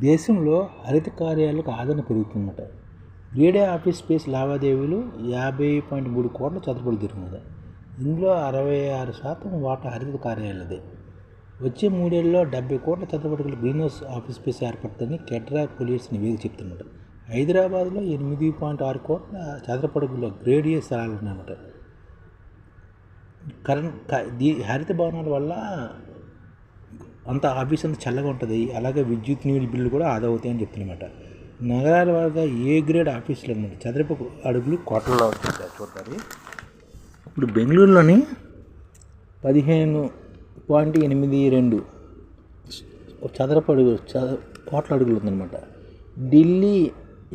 దేశంలో హరిత కార్యాలకు ఆదరణ పెరుగుతుందట. గ్రీడే ఆఫీస్ స్పేస్ లావాదేవీలు యాభై పాయింట్ మూడు కోట్ల చదరపడి జరిగినది ఇందులో అరవై ఆరు శాతం వాటా హరిత కార్యాలయదే వచ్చే మూడేళ్ళలో డెబ్బై కోట్ల చదరపడుగుల గ్రీన్ హౌస్ ఆఫీస్ స్పేస్ ఏర్పడుతుందని కెట్రా పోలీస్ నివేదిక చెప్తున్నమాట హైదరాబాద్లో ఎనిమిది పాయింట్ ఆరు కోట్ల చదరపడుగుల గ్రేడ్ ఏ స్థలాలు ఉన్నాయన్నమాట కరెంట్ దీ హరిత భవనాల వల్ల అంత ఆఫీస్ అంత చల్లగా ఉంటుంది. అలాగే విద్యుత్ నీటి బిల్లు కూడా ఆదా అవుతాయని చెప్తున్నమాట. నగరాల వారిగా ఏ గ్రేడ్ ఆఫీసులు అనమాట చదరపు అడుగులు కోట్లలో అవుతుంది చూడాలి ఇప్పుడు బెంగళూరులోని పదిహేను పాయింట్ ఎనిమిది రెండు చదరపు అడుగు చద కోట్ల అడుగులు ఉందన్నమాట. ఢిల్లీ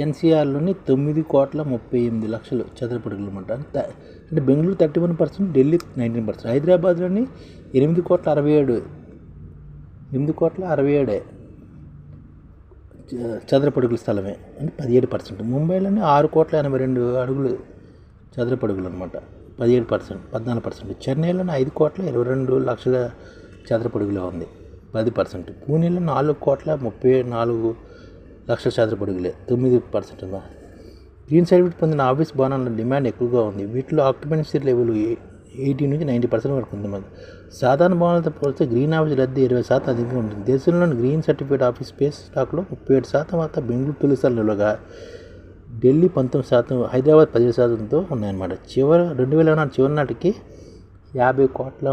ఎన్సీఆర్లోని తొమ్మిది కోట్ల ముప్పై ఎనిమిది లక్షలు చదరపు అడుగులు అనమాట అంటే Bengaluru thirty one percent Delhi nineteen percent హైదరాబాద్లోని ఎనిమిది కోట్ల అరవై ఏడు ఎనిమిది కోట్ల అరవై ఏడే. చ- స్థలమే. అంటే పదిహేడు పర్సెంట్. ముంబైలోనే ఆరు కోట్ల ఎనభై రెండు అడుగులు చదరపడుగులు అనమాట పదిహేడు పర్సెంట్ పద్నాలుగు పర్సెంట్. చెన్నైలోనే ఐదు కోట్ల ఇరవై రెండు లక్షల చదరపు ఉంది. పది పర్సెంట్. పూణేలో నాలుగు కోట్ల ముప్పై నాలుగు లక్షల చదరపడుగులే. తొమ్మిది పర్సెంట్ అమ్మా గ్రీన్ సర్టిఫికేట్ పొందిన ఆఫీస్ భవనాల డిమాండ్ ఎక్కువగా ఉంది. వీటిలో ఆక్యుపెన్సీ లెవెల్ ఎయిటీ నుంచి నైంటీ పర్సెంట్ వరకు ఉంది మరి సాధారణ భవనాలతో పోలిస్తే గ్రీన్ ఆఫీస్ రద్దీ ఇరవై శాతం అధికంగా ఉంటుంది. దేశంలోని గ్రీన్ సర్టిఫికేట్ ఆఫీస్ స్పేస్ స్టాక్లో ముప్పై ఏడు శాతం వద్ద బెంగళూరు తొలి స్థానంలోగా ఢిల్లీ పంతొమ్మిది శాతం హైదరాబాద్ పదిహేడు శాతంతో ఉన్నాయన్నమాట. చివరి రెండు వేల నాలుగు చివరి నాటికి యాభై కోట్ల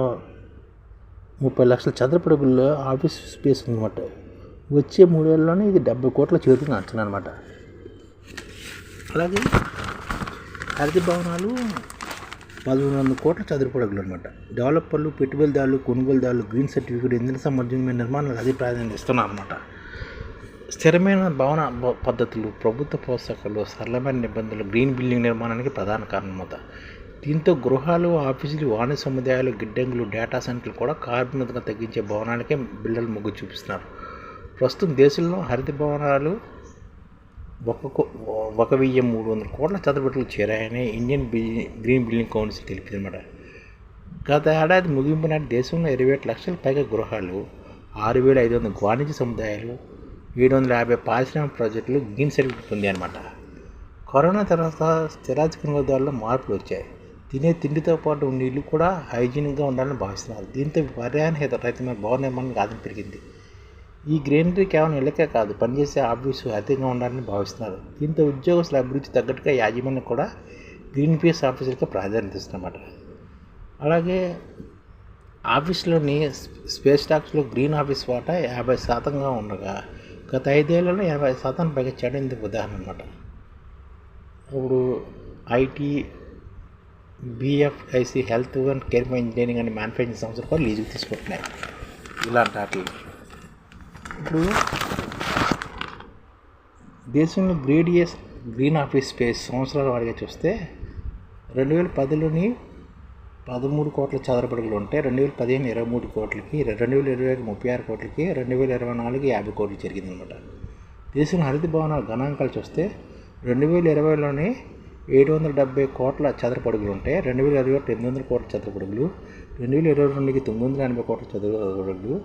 ముప్పై లక్షల చదరపడుగుల్లో ఆఫీస్ స్పేస్ ఉందన్నమాట. వచ్చే మూడేళ్ళలోనే ఇది డెబ్బై కోట్ల చేరుకుని అంచనా అనమాట అలాగే హరిత భవనాలు పదమూడు వందల కోట్ల చదరపు అడుగులు అనమాట డెవలపర్లు పెట్టుబడిదారులు కొనుగోలుదారులు గ్రీన్ సర్టిఫికేట్ ఇంధన సమర్థమైన నిర్మాణాలు అదే ప్రాధాన్యత ఇస్తున్నారు అనమాట స్థిరమైన భవన పద్ధతులు ప్రభుత్వ పోషకాలు సరళమైన నిబంధనలు గ్రీన్ బిల్డింగ్ నిర్మాణానికి ప్రధాన కారణమవుతా. దీంతో గృహాలు ఆఫీసులు వాణిజ్య సముదాయాలు గిడ్డంగులు డేటా సెంటర్లు కూడా కార్బన్ తగ్గించే భవనాలకే బిల్డర్లు మొగ్గు చూపిస్తున్నారు. ప్రస్తుతం దేశంలో హరిత భవనాలు ఒక కో- ఒక వెయ్యి మూడు వందల కోట్ల చదరపట్లు చేరాయని ఇండియన్ గ్రీన్ బిల్డింగ్ కౌన్సిల్ తెలిపిందన్నమాట. గత ఏడాది ముగింపు నాటి దేశంలో ఇరవై ఏడు లక్షల పైగా గృహాలు ఆరు వేల ఐదు వందల వాణిజ్య సముదాయాలు ఏడు వందల యాభై పారిశ్రామిక ప్రాజెక్టులు గ్రీన్ సర్టిఫికేట్ పొందాయన్నమాట. కరోనా తర్వాత స్థిరాస్తి కొనుగోలుదారుల్లో మార్పులు వచ్చాయి. తినే తిండితో పాటు నీళ్ళు కూడా హైజీనిక్గా ఉండాలని భావిస్తున్నారు. దీంతో పర్యావరణ రైతు భవన నిర్మాణం ఆదాయం పెరిగింది. ఈ గ్రీనరీ కేవలం ఇళ్ళకే కాదు పనిచేసే ఆఫీసు అధికంగా ఉండాలని భావిస్తున్నారు. దీంతో ఉద్యోగస్తుల అభివృద్ధి తగ్గట్టుగా యాజమాన్యం కూడా గ్రీన్ పీస్ ఆఫీసులకు ప్రాధాన్యత ఇస్తున్నమాట అలాగే ఆఫీస్లోని స్పేస్ స్టాక్స్లో గ్రీన్ ఆఫీస్ వాటా యాభై శాతంగా ఉండగా గత ఐదేళ్ళలో యాభై శాతం పైగా చెడింది ఉదాహరణ అనమాట ఇప్పుడు IT BFIC health and care engineering and manufacturing సంస్థలు కూడా లీజుకు తీసుకుంటున్నాయి. ఇలాంటి వాటికి ఇప్పుడు దేశంలో గ్రేడ్ గ్రీన్ ఆఫీస్ స్పేస్ సంవత్సరాల వాడిగా చూస్తే రెండు వేల పదిలోని పదమూడు కోట్ల చదరపడుగులు ఉంటే రెండు వేల పదిహేను ఇరవై మూడు కోట్లకి రెండు వేల ఇరవై ఐదు ముప్పై ఆరు కోట్లకి రెండు వేల ఇరవై నాలుగు యాభై కోట్లు జరిగిందనమాట దేశంలో హరిత భవనాల గణాంకాలు చూస్తే రెండు వేల ఇరవైలోనే ఏడు వందల డెబ్బై కోట్ల చదరపడుగులు ఉంటే రెండు వేల ఇరవై ఒకటి ఎనిమిది వందల కోట్ల చదరపడుగులు రెండు వేల ఇరవై రెండుకి తొమ్మిది వందల ఎనభై కోట్ల చదరపడుగులు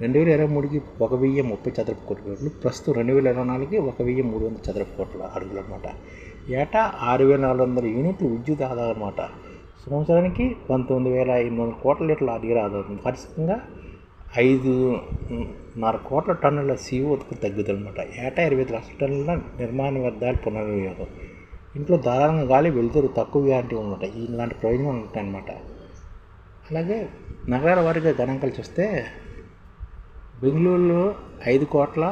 రెండు వేల ఇరవై మూడుకి ఒక వెయ్యి ముప్పై చదరపు కోట్ల అడుగులు ప్రస్తుతం రెండు వేల ఇరవై నాలుగుకి ఒక వెయ్యి మూడు వందల చదరపు కోట్ల అడుగులు అనమాట ఏటా ఆరు వేల నాలుగు వందల యూనిట్లు విద్యుత్ ఆదా అనమాట సంవత్సరానికి పంతొమ్మిది వేల ఎనిమిది వందల కోట్ల లీటర్ల అడిగిన ఆదాయం వార్షికంగా ఐదు ఐదున్నర కోట్ల టన్నుల సీఓ ఉత్పత్తి ఏటా ఇరవై ఐదు లక్షల టన్నుల నిర్మాణ వ్యర్థాలు పునర్వినియోగం. ఇంట్లో ధారాళంగా గాలి వెలుతురు తక్కువ వ్యారంటీ అనమాట ఇలాంటి ప్రయోజనాలు ఉంటాయన్నమాట. అలాగే నగరాల వారీగా గణాంకాలు చూస్తే బెంగళూరులో ఐదు కోట్ల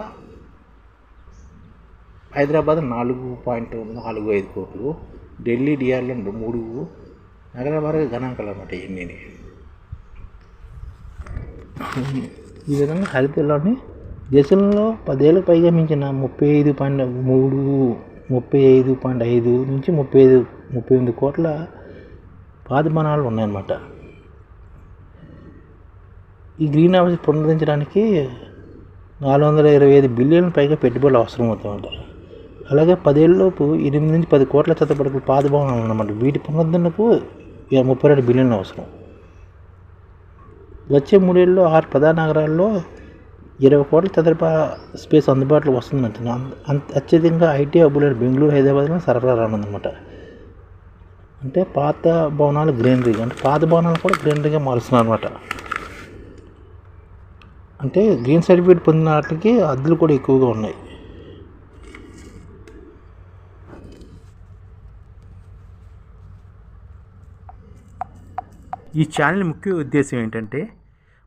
హైదరాబాద్ నాలుగు పాయింట్ నాలుగు ఐదు కోట్లు ఢిల్లీ డిఆర్లో మూడు నగరాల వారిగా గణాంకాలు అనమాట ఇవన్నీ. ఈ విధంగా హరితలోని దేశంలో పదేళ్ళకు పైగా మించిన ముప్పై ఐదు పాయింట్ మూడు ముప్పై ఐదు పాయింట్ ఐదు నుంచి ముప్పై ఐదు ముప్పై ఎనిమిది కోట్ల పాదమానాలు ఉన్నాయన్నమాట. ఈ గ్రీన్ హౌస్ పునరుద్ధరించడానికి నాలుగు వందల ఇరవై ఐదు బిలియన్ పైగా పెట్టుబడులు అవసరం అవుతామంట అలాగే పదేళ్ళలోపు ఎనిమిది నుంచి పది కోట్ల చదపడకు పాదభవనాలు అన్నమాట వీటి పునరుద్ధరణకు ముప్పై రెండు బిలియన్లు అవసరం. వచ్చే మూడేళ్ళలో ఆరు ప్రధాన నగరాల్లో ఇరవై కోట్ల చదరపు స్పేస్ అందుబాటులో వస్తుందంటే. అంత అత్యధికంగా ఐటీ హబ్బులు బెంగళూరు హైదరాబాద్లో సరఫరా రానుందన్నమాట. అంటే పాత భవనాలు గ్రీనరీ అంటే పాత భవనాలు కూడా గ్రీనరీగా మారుస్తున్నారు అనమాట అంటే గ్రీన్ సర్టిఫికేట్ పొందిన వాటికి అద్దెలు కూడా ఎక్కువగా ఉన్నాయి. ఈ ఛానల్ ముఖ్య ఉద్దేశం ఏంటంటే